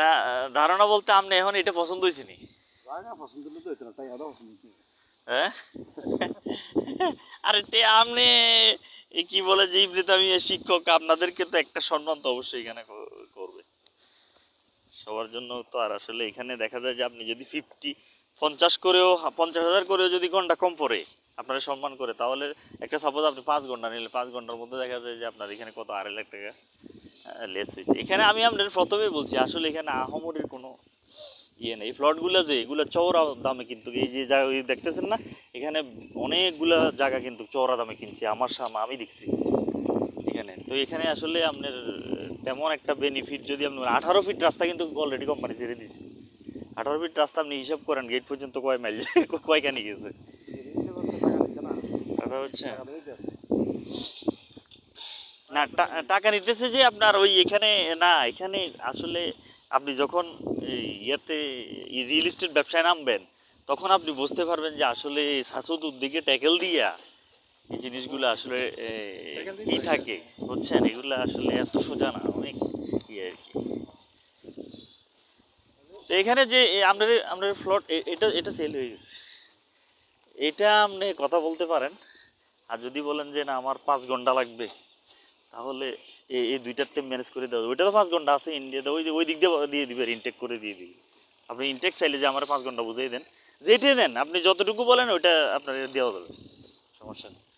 না ধারণা বলতে আপনি এখন এটা পছন্দ হয়েছে নি? পছন্দ হলে তো হইতো না তাই আদা পছন্দ হ্যাঁ? আরে তে আপনি কি বলে যে ইবনে তামিয়া শিক্ষক আপনাদেরকে তো একটা সম্মান তো অবশ্যই এখানে করবে। সবার জন্য তো আর আসলে এখানে দেখা যায় যে আপনি যদি ফিফটি পঞ্চাশ করেও পঞ্চাশ হাজার করেও যদি ঘণ্টা কম পড়ে আপনারা সম্মান করে তাহলে একটা সাপোজ আপনি পাঁচ ঘণ্টা নিলে পাঁচ ঘণ্টার মধ্যে দেখা যায় যে আপনার এখানে কত আড়াই লাখ টাকা? লেস হয়েছে। এখানে আমি আপনার প্রথমেই বলছি আসলে এখানে আহমরের কোনো ইয়ে নেই। প্লটগুলো যে এগুলো চওড়া দামে কিন্তু এই যে জায়গা ওই দেখতেছেন না? এখানে অনেকগুলা জায়গা কিন্তু চওড়া দামে কিনছি। আমার সামনে আমি দেখছি এখানে। তো এখানে আসলে আপনার তেমন একটা বেনিফিট যদি আপনি আঠারো ফিট রাস্তা কিন্তু অলরেডি কোম্পানি ছেড়ে দিয়েছে। আঠারো ফিট রাস্তা আপনি হিসাব করেন গেট পর্যন্ত কয় মাইল কয়খানি গেছে? কথা হচ্ছে? না টাকা নিতেছে যে আপনার ওই এখানে না এখানে আসলে আপনি যখন ইয়েতে রিয়েল এস্টেট ব্যবসায় নামবেন তখন আপনি বুঝতে পারবেন যে আসলে শাশুদ দিকে ট্যাকেল দিয়া এই জিনিসগুলো আসলে কি থাকে বুঝছেন? এগুলো আসলে এত সোজা না অনেক ইয়ে আর কি। তো এখানে যে আপনার আপনার ফ্লট এটা এটা সেল হয়ে গেছে। এটা আপনি কথা বলতে পারেন আর যদি বলেন যে না আমার পাঁচ ঘণ্টা লাগবে। তাহলে এই এই দুইটাতে ম্যানেজ করে দেওয়া ওইটা তো পাঁচ ঘণ্টা আছে ইন্ডিয়াতে ওই ওই দিক দিয়ে দিয়ে দিবে ইনটেক করে দিয়ে দিবে। আপনি ইনটেক চাইলে যে আমার পাঁচ ঘণ্টা বুঝিয়ে দেন। যেটাই দেন, আপনি যতটুকু বলেন ওইটা আপনার দেওয়া যাবে। সমস্যা নেই।